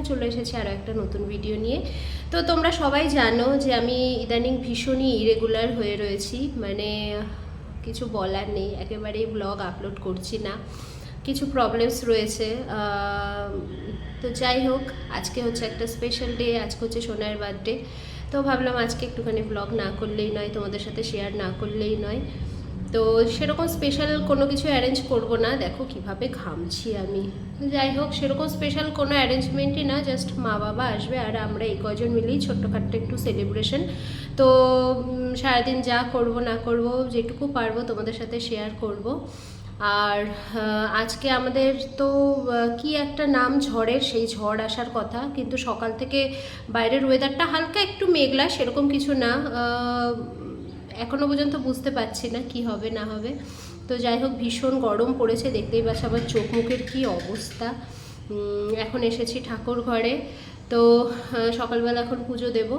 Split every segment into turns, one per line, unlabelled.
আমিও চলে এসেছি আরও একটা নতুন ভিডিও নিয়ে। তো তোমরা সবাই জানো যে আমি ইদানিং ভীষণই ইরেগুলার হয়ে রয়েছি। মানে কিছু বলার নেই, একেবারেই ব্লগ আপলোড করছি না। কিছু প্রবলেমস রয়েছে। তো যাই হোক, আজকে হচ্ছে একটা স্পেশাল ডে আজকে হচ্ছে সোনার বার্থডে তো ভাবলাম আজকে একটুখানি ব্লগ না করলেই নয়, তোমাদের সাথে শেয়ার না করলেই নয়। তো সেরকম স্পেশাল কোনো কিছু অ্যারেঞ্জ করব না। দেখো কীভাবে ঘামছি আমি। যাই হোক, সেরকম স্পেশাল কোনো অ্যারেঞ্জমেন্টই না জাস্ট মা বাবা আসবে আর আমরা এই কজন মিলেই ছোট্টখাট্ট একটু সেলিব্রেশন তো সারাদিন যা করব না করব, যেটুকু পারব তোমাদের সাথে শেয়ার করব। আর আজকে আমাদের তো কি একটা নাম ঝড়ের, সেই ঝড় আসার কথা। কিন্তু সকাল থেকে বাইরের ওয়েদারটা হালকা একটু মেঘলা, সেরকম কিছু না। আহ, এখনও পর্যন্ত বুঝতে পারছি না কি হবে না হবে। তো যাই হোক ভীষণ গরম পড়েছে দেখতেই পাচ্ছ আমার চোখ মুখের কী অবস্থা। এখন এসেছি ঠাকুর ঘরে। তো সকালবেলা এখন পুজো দেব।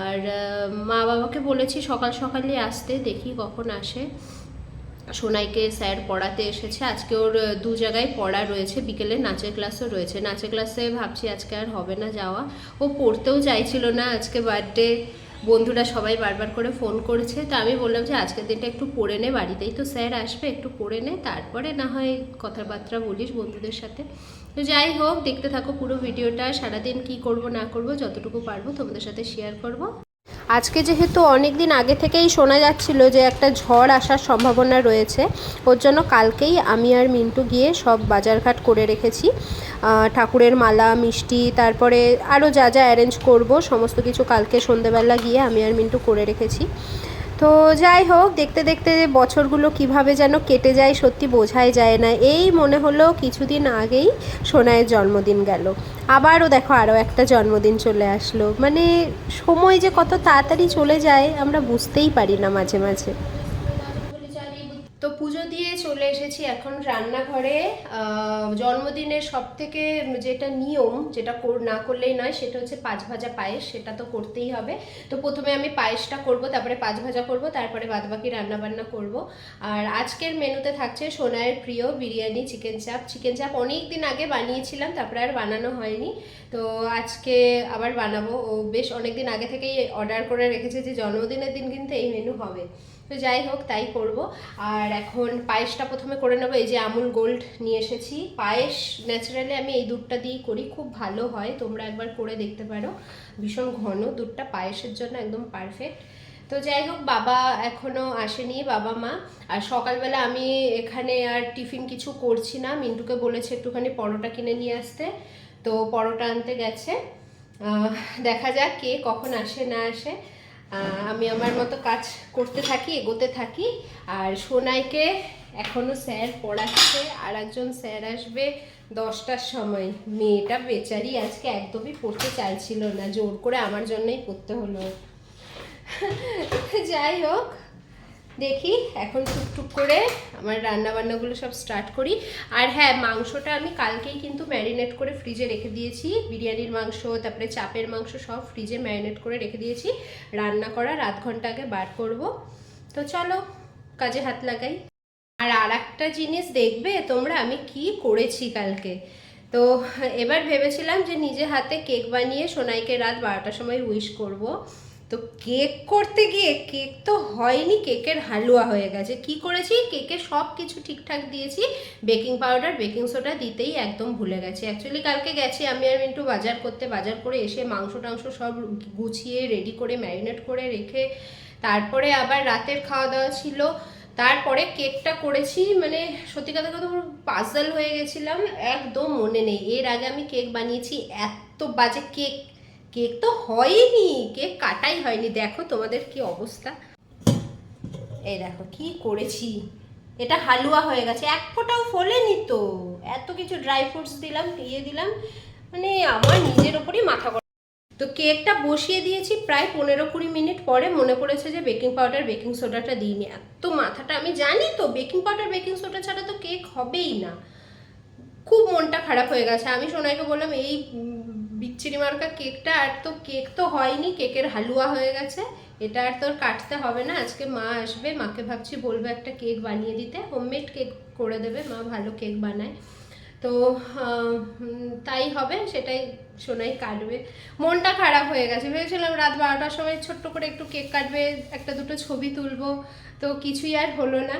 আর মা বাবাকে বলেছি সকাল সকালই আসতে দেখি কখন আসে। সোনাইকে স্যার পড়াতে এসেছে। আজকে ওর দু জায়গায় পড়া রয়েছে বিকেলে নাচের ক্লাসও রয়েছে। নাচের ক্লাসে ভাবছি আজকে আর হবে না যাওয়া। ও পড়তেও চাইছিল না আজকে বার্থডে বন্ধুরা সবাই বারবার করে ফোন করেছে, তা আমি বললাম যে আজকের দিনটা একটু পড়ে নে বাড়িতেই তো স্যার আসবে, একটু পড়ে নে, তারপরে না হয় কথাবার্তা বলিস বন্ধুদের সাথে। তো যাই হোক, দেখতে থাকো পুরো ভিডিওটা, সারাদিন কি করব না করব, যতটুকু পারব তোমাদের সাথে শেয়ার করব। আজকে যেহেতু অনেক দিন আগে থেকেই শোনা যাচ্ছিল যে একটা ঝড় আসার সম্ভাবনা রয়েছে, ওর জন্য কালকেই আমি আর মিন্টু গিয়ে সব বাজারঘাট করে রেখেছি। ঠাকুরের মালা, মিষ্টি, তারপরে আরও যা যা অ্যারেঞ্জ করব, সমস্ত কিছু কালকে সন্ধেবেলা গিয়ে আমি আর মিন্টু করে রেখেছি। তো যাই হোক, দেখতে দেখতে বছরগুলো কীভাবে যেন কেটে যায়, সত্যি বোঝাই যায় না। এই মনে হলো কিছুদিন আগেই সোনায়ের জন্মদিন গেল। আবারও দেখো আরও একটা জন্মদিন চলে আসলো। মানে সময় যে কত তাড়াতাড়ি চলে যায়, আমরা বুঝতেই পারি না মাঝে মাঝে। তো পুজো দিয়ে চলে এসেছি এখন রান্নাঘরে। জন্মদিনের সব থেকে যেটা নিয়ম, যেটা না করলেই নয়, সেটা হচ্ছে পাঁচ ভাজা পায়েস, সেটা তো করতেই হবে। তো প্রথমে আমি পায়েসটা করব, তারপরে পাঁচ ভাজা করব, তারপরে বাদবাকি রান্না বান্না করব। আর আজকের মেনুতে থাকছে সোনায়ের প্রিয় বিরিয়ানি চিকেন চাপ। চিকেন চাপ অনেক দিন আগে বানিয়েছিলাম, তারপরে আর বানানো হয়নি। তো আজকে আবার বানাবো। ও বেশ অনেক দিন আগে থেকেই অর্ডার করে রেখেছে যে জন্মদিনের দিন কিন্তু এই মেনু হবে। তো যাই হোক, তাই করব। আর এখন পায়েসটা প্রথমে করে নেব, এই যে আমুল গোল্ড নিয়ে এসেছি। পায়েস ন্যাচারালি আমি এই দুধটা দিয়েই করি, খুব ভালো হয়, তোমরা একবার করে দেখতে পারো। ভীষণ ঘন দুধটা, পায়েসের জন্য একদম পারফেক্ট। তো যাই হোক, বাবা এখনও আসেনি, বাবা মা। আর সকালবেলা আমি এখানে আর টিফিন কিছু করছি না। মিন্টুকে বলেছে একটুখানি পরোটা কিনে নিয়ে আসতে, তো পরোটা আনতে গেছে। দেখা যাক কে কখন আসে, না আসে। আমি আমার মতো কাজ করতে থাকি, এগোতে থাকি। আর সোনাইকে এখনও স্যার পড়াচ্ছে আর একজন স্যার আসবে দশটার সময়। মেয়েটা বেচারি আজকে একদমই পড়তে চাইছিল না, জোর করে আমার জন্যই পড়তে হলো। যাই হোক দেখি, এখন টুকটুক করে আমার রান্না বান্নাগুলো সব স্টার্ট করি। আর হ্যাঁ মাংসটা আমি কালকেই কিন্তু ম্যারিনেট করে ফ্রিজে রেখে দিয়েছি। বিরিয়ানির মাংস, তারপরে চাপের মাংস সব ফ্রিজে ম্যারিনেট করে রেখে দিয়েছি। রান্না করার আধ ঘণ্টা আগে বার করব। তো চলো, কাজে হাত লাগাই। আর আর একটা জিনিস দেখবে তোমরা, আমি কি করেছি কালকে? তো এবার ভেবেছিলাম যে নিজে হাতে কেক বানিয়ে সোনাইকে রাত বারোটার সময় উইশ করব। তো কেক করতে গিয়ে কেক তো হয়নি, কেকের হালুয়া হয়ে গেছে। কি করেছি? কেকে সব কিছু ঠিকঠাক দিয়েছি। বেকিং পাউডার, বেকিং সোডা দিতেই একদম ভুলে গেছি। অ্যাকচুয়ালি কালকে গেছি আমি আর মিন্টু বাজার করতে। বাজার করে এসে মাংস টাংস সব গুছিয়ে রেডি করে ম্যারিনেট করে রেখে, তারপরে আবার রাতের খাওয়া দাওয়া ছিল। তারপরে কেকটা করেছি মানে সত্যি কথা কথা পাজল হয়ে গেছিলাম। একদম মনে নেই। এর আগে আমি কেক বানিয়েছি, এত বাজে কেক কেক তো হয়নি, কেক কাটাই হয়নি। দেখো তোমাদের কি অবস্থা। এই দেখো কি করেছি। এটা হালুয়া হয়ে গেছে, এক ফোঁটাও ফোলেনি তো। এত কিছু ড্রাই ফ্রুটস দিলাম ইয়ে দিলাম। মানে আমার নিজের ওপরই মাথা গরম। তো কেকটা বসিয়ে দিয়েছি প্রায় পনেরো কুড়ি মিনিট পরে। মনে পড়েছে যে বেকিং পাউডার বেকিং সোডাটা দিইনি। এত মাথাটা, আমি জানি তো বেকিং পাউডার বেকিং সোডা ছাড়া তো কেক হবেই না। খুব মনটা খারাপ হয়ে গেছে। আমি সোনাইকে বললাম, এই বিচ্ছিরি মার্কা কেকটা আর তো কেক তো হয়নি, কেকের হালুয়া হয়ে গেছে। এটা আর তোর কাটতে হবে না, আজকে মা আসবে, মাকে ভাবছি বলব একটা কেক বানিয়ে দিতে। হোমমেড কেক করে দেবে, মা ভালো কেক বানায়। তো তাই হবে, সেটাই সোনাই কাটবে। মনটা খারাপ হয়ে গেছে, ভেবেছিলাম রাত বারোটার সময় ছোট্ট করে একটু কেক কাটবে, একটা দুটো ছবি তুলবো। তো কিছুই আর হলো না,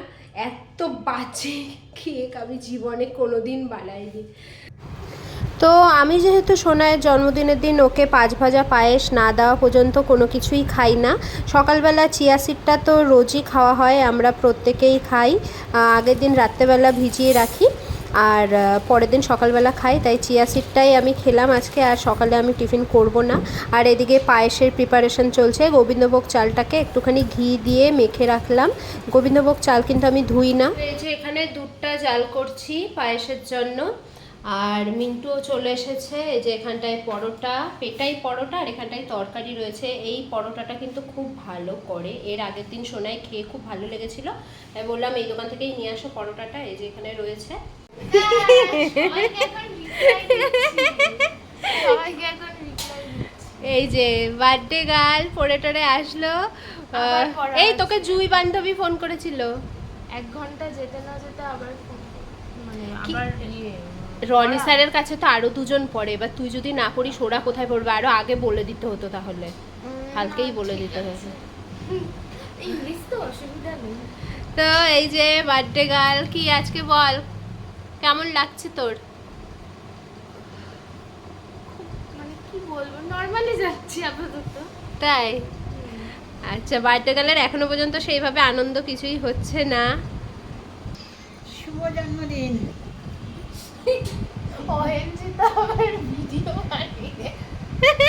এত বাজে কেক আমি জীবনে কোনোদিন বানাইনি। তো আমি যেহেতু সোনায়ের জন্মদিনের দিন ওকে পাঁচ ভাজা পায়েস না দেওয়া পর্যন্ত কোনো কিছুই খাই না, সকালবেলা চিয়া সিডটা তো রোজই খাওয়া হয়, আমরা প্রত্যেকেই খাই আগের দিন রাত্রেবেলা ভিজিয়ে রাখি, আর পরের দিন সকালবেলা খাই, তাই চিয়া সিডটাই আমি খেলাম আজকে, আর সকালে আমি টিফিন করব না। আর এদিকে পায়েসের প্রিপারেশন চলছে, গোবিন্দভোগ চালটাকে একটুখানি ঘি দিয়ে মেখে রাখলাম, গোবিন্দভোগ চাল কিন্তু আমি ধুই না। এই যে এখানে দুধটা জাল করছি পায়েসের জন্য। আর মিন্টুও চলে এসেছে এই যে এখানটায় পরোটা পেটাই পরোটা আর এখানটায় তরকারি রয়েছে এই পরোটাটা কিন্তু খুব ভালো করে এর আগের দিন সোনায় খেয়ে খুব ভালো লেগেছিল তাই বললাম এই দোকান থেকেই নিয়ে আসো পরোটাটা এই যে এখানে রয়েছে। এই যে বার্থডে গার্ল পরে টরে আসলো এই তোকে জুই বান্ধবী ফোন করেছিল
এক ঘণ্টা যেতে না যেতে আবার মানে? আবার
রনি স্যারের কাছে তো আরও দুজন পড়ে এবার তুই যদি না পড়িস ওরা কোথায় পড়বে? আরও আগে বলে দিতে হতো তাহলে। কালকেই বলে দিতে। হতো।
ইংলিশ তো অসুবিধা নেই।
তো এই যে বার্থডে গার্ল কি আজকে বল? কেমন লাগছে তোর?
মানে কি বলব নর্মালি যাচ্ছি আপাতত।
তাই? আচ্ছা বার্থডে গার্লের এখনও পর্যন্ত সেইভাবে আনন্দ কিছুই হচ্ছে না?
শুভ জন্মদিন।
ওএমজি তো আমার ভিডিও বানিয়ে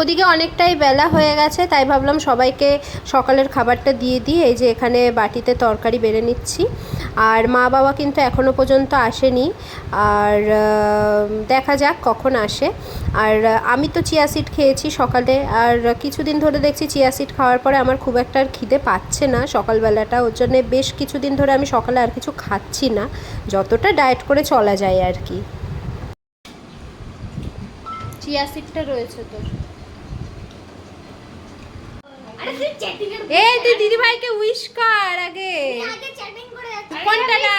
ওদিকে অনেকটাই বেলা হয়ে গেছে, তাই ভাবলাম সবাইকে সকালের খাবারটা দিয়ে দিই। এই যে এখানে বাটিতে তরকারি বেড়ে নিচ্ছি। আর মা বাবা কিন্তু এখনও পর্যন্ত আসেনি। আর দেখা যাক কখন আসে। আর, আমি তো চিয়া সিড খেয়েছি সকালে। আর কিছুদিন ধরে দেখছি চিয়া সিড খাওয়ার পরে আমার খুব একটা আর খিদে পাচ্ছে না সকালবেলাটা। ওর জন্যে বেশ কিছুদিন ধরে আমি সকালে আর কিছু খাচ্ছি না। যতটা ডায়েট করে চলা যায় আর কি। চিয়া সিডটা রয়েছে তোর
আরে তুই চ্যাটিং এর
এই তুই দিদি ভাইকে উইশ কর আগে। কোনটা না?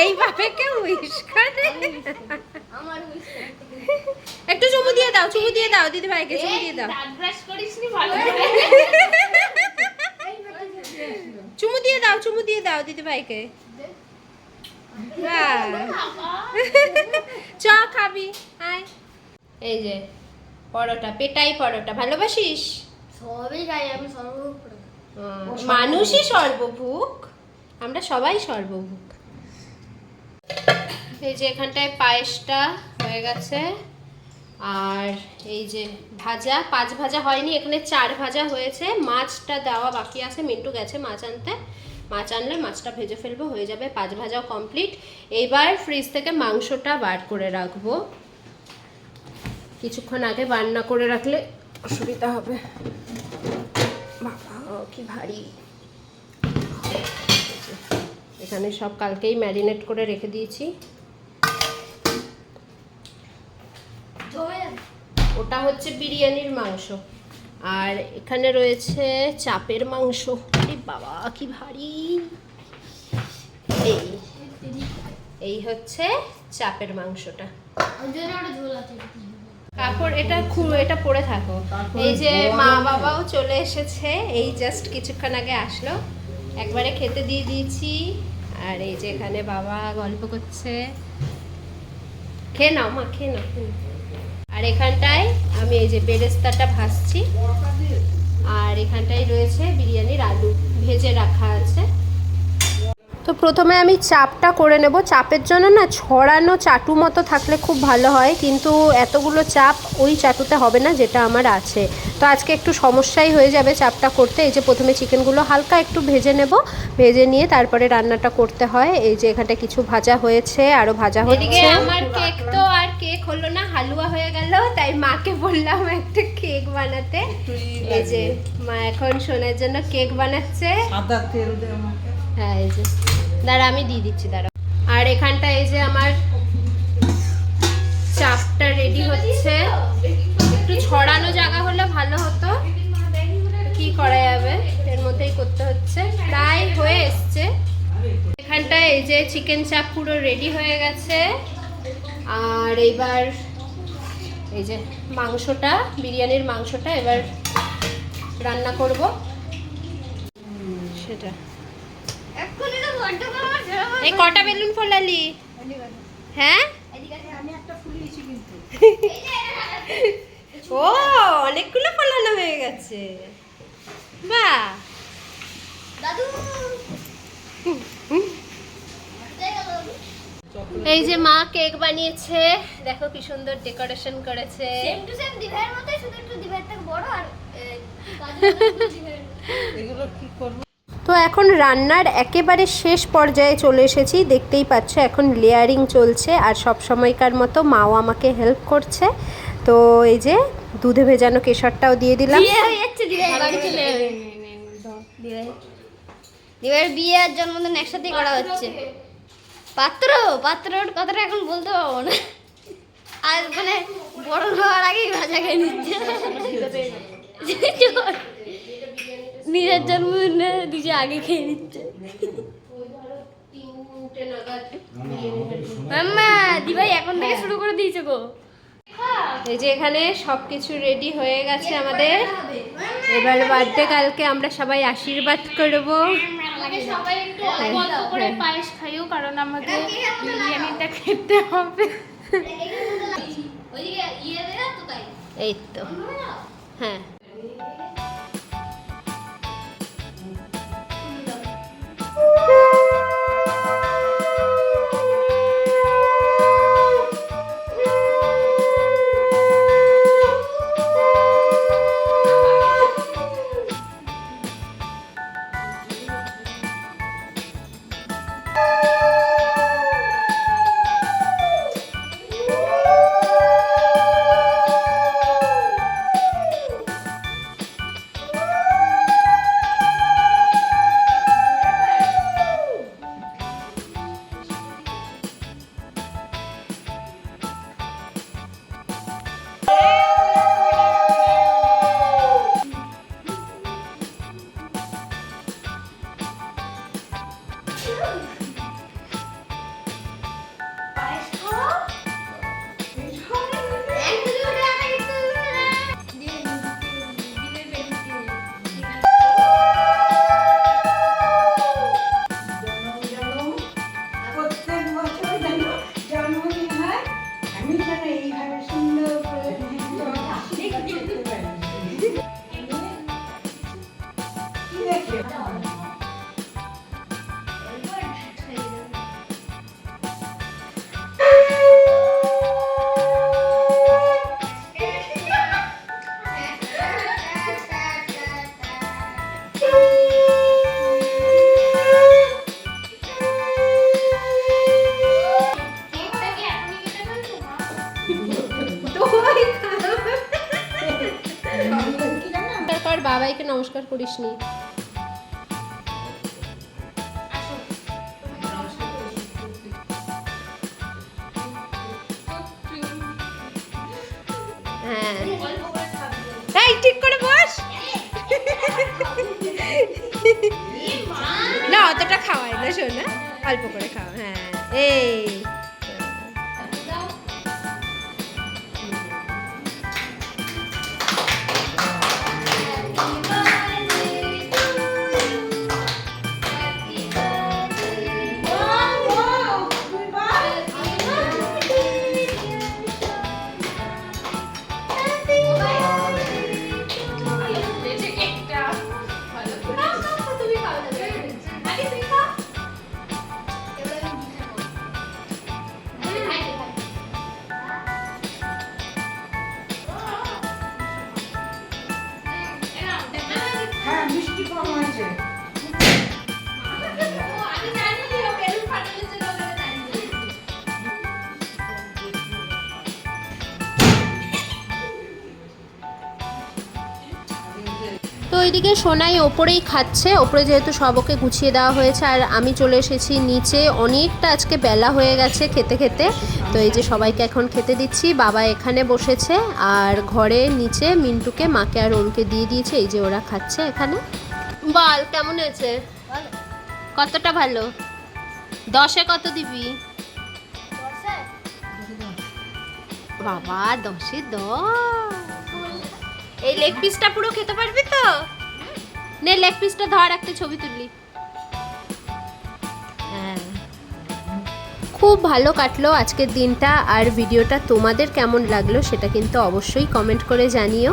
এইভাবে কে উইশ করে? একটু চুমু দিয়ে দাও চুমু দিয়ে দাও দিদি ভাইকে চুমু দিয়ে দাও। চুমু দিয়ে দাও চুমু দিয়ে দাও দিদি ভাইকে খাবি আয় এই যে পরোটা পেটাই পরোটা ভালোবাসিস?
সবই গাই আমি
হুম, মানুষই সর্বভুক আমরা সবাই সর্বভুক এই যে এখানটায় পায়েসটা হয়ে গেছে আর এই যে ভাজা পাঁচ ভাজা হয়নি এখানে চার ভাজা হয়েছে মাছটা দেওয়া বাকি আছে মিন্টু গেছে মাছ আনতে। মাছ আনলে মাছটা ভেজে ফেলব হয়ে যাবে পাঁচ ভাজাও কমপ্লিট এইবার ফ্রিজ থেকে মাংসটা বার করে রাখব। কিছুক্ষণ আগে রান্না করে রাখলে অসুবিধা হবে। বাবা কি ভারী। এখানে সব কালকেই ম্যারিনেট করে রেখে দিয়েছি। ওটা হচ্ছে বিরিয়ানির মাংস। আর এখানে রয়েছে চাপের মাংস। বাবা কি ভারী। এই এই হচ্ছে চাপের মাংসটা। তারপর এটা খুব এটা পরে থাকো। এই যে মা বাবাও চলে এসেছে। এই জাস্ট কিছুক্ষণ আগে আসলো। একবারে খেতে দিয়ে দিয়েছি। আর এই যে এখানে বাবা গল্প করছে। খেয়ে নাও মা খেয়ে নাও খেয়ে নাও। আর এখানটায় আমি এই যে বেরেস্তাটা ভাজছি। আর এখানটায় রয়েছে বিরিয়ানির আলু, ভেজে রাখা আছে। তো প্রথমে আমি চাপটা করে নেব। চাপের জন্য না ছড়ানো চাটু মতো থাকলে খুব ভালো হয় কিন্তু এতগুলো চাপ ওই চাটুতে হবে না যেটা আমার আছে। তো আজকে একটু সমস্যাই হয়ে যাবে চাপটা করতে। এই যে প্রথমে চিকেনগুলো হালকা একটু ভেজে নেব। ভেজে নিয়ে তারপরে রান্নাটা করতে হয়। এই যে এখানটা কিছু ভাজা হয়েছে আরও ভাজা হচ্ছে। আমার কেক তো আর কেক হলো না হালুয়া হয়ে গেল তাই মাকে বললাম একটা কেক বানাতে। এই যে মা এখন সোনার জন্য কেক বানাচ্ছে।
তেল
হ্যাঁ এই যে। দাঁড়া, আমি দিয়ে দিচ্ছি দাঁড়া আর এখানটা এই যে আমার চাপটা রেডি হচ্ছে। একটু ছড়ানো জায়গা হলে ভালো হতো। কি করা যাবে? এর মধ্যেই করতে হচ্ছে। প্রায় হয়ে এসছে। এখানটায় এই যে চিকেন চাপ পুরো রেডি হয়ে গেছে। আর এইবার এই যে মাংসটা, বিরিয়ানির মাংসটা এবার রান্না করব। সেটা
এক্ষুনি তো ঘন্ট করার জন্য
এই কটা বেলুন ফোলালি? হ্যাঁ?
আমি একটা ফুলিয়েছি কিন্তু।
ও অনেকগুলো ফলানো হয়ে গেছে। বাহ।
দাদু।
এই যে মা কেক বানিয়েছে দেখো কি সুন্দর ডেকোরেশন করেছে।
সেম টু সেম দিভাইয়ের মতোই শুধু একটু থেকে বড় আর মতো।
এগুলো কি করব?
তো এখন রান্নার একেবারে শেষ পর্যায়ে চলে এসেছি। দেখতেই পাচ্ছ এখন লেয়ারিং চলছে আর সব সময়কার মতো মাও আমাকে হেল্প করছে। তো এই যে দুধে ভেজানো কেশরটাও দিয়ে দিলাম।
বিয়ে হয়ে বিয়ে আর জন্মদিন একসাথেই করা হচ্ছে। পাত্র পাত্রর কথাটা এখন বলতে পারব না। আর মানে বড় হওয়ার আগেই ভাজা খেয়ে নিচ্ছে। নিজের জন্মদিনে নিজে আগে খেয়ে নিচ্ছে। মাম্মা, দিভাই এখন থেকে শুরু করে দিয়েছে গো।
এই যে এখানে সব কিছু রেডি হয়ে গেছে আমাদের। এবার বার্থডে কালকে আমরা সবাই আশীর্বাদ করব।
বিরিয়ানিটা খেতে হবে
এই তো হ্যাঁ।
এইভাবে সুন্দর করে
তারপর বাবাইকে নমস্কার করিসনি। হ্যাঁ। এই, ঠিক করে বস। না, অতটা খাওয়াই না, শোনা অল্প করে খাওয়া হ্যাঁ। এই। তো ওইদিকে সোনাই ওপরেই খাচ্ছে, ওপরে যেহেতু সব ওকে গুছিয়ে দেওয়া হয়েছে, আর আমি চলে এসেছি নিচে। অনেকটা আজকে বেলা হয়ে গেছে খেতে খেতে। তো এই যে সবাইকে এখন খেতে দিচ্ছি। বাবা এখানে বসেছে, আর ঘরে নিচে মিন্টুকে মাকে আর ওনকে দিয়ে দিয়েছে, এই যে ওরা খাচ্ছে এখানে। বল কেমন হয়েছে? কতটা ভালো? দশে কত দিবি? বাবা দশে দশ। এই লেগ পিসটা পুরো খেতে পারবি তো? নে লেগ পিসটা ধর একটা ছবি তুললি। খুব ভালো কাটলো আজকের দিনটা, আর ভিডিওটা তোমাদের কেমন লাগল সেটা কিন্তু অবশ্যই কমেন্ট করে জানিও।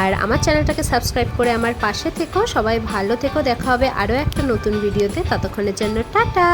আর আমার চ্যানেলটাকে সাবস্ক্রাইব করে আমার পাশে থেকো। সবাই ভালো থেকো। দেখা হবে আরও একটা নতুন ভিডিওতে। ততক্ষণের জন্য টাটা!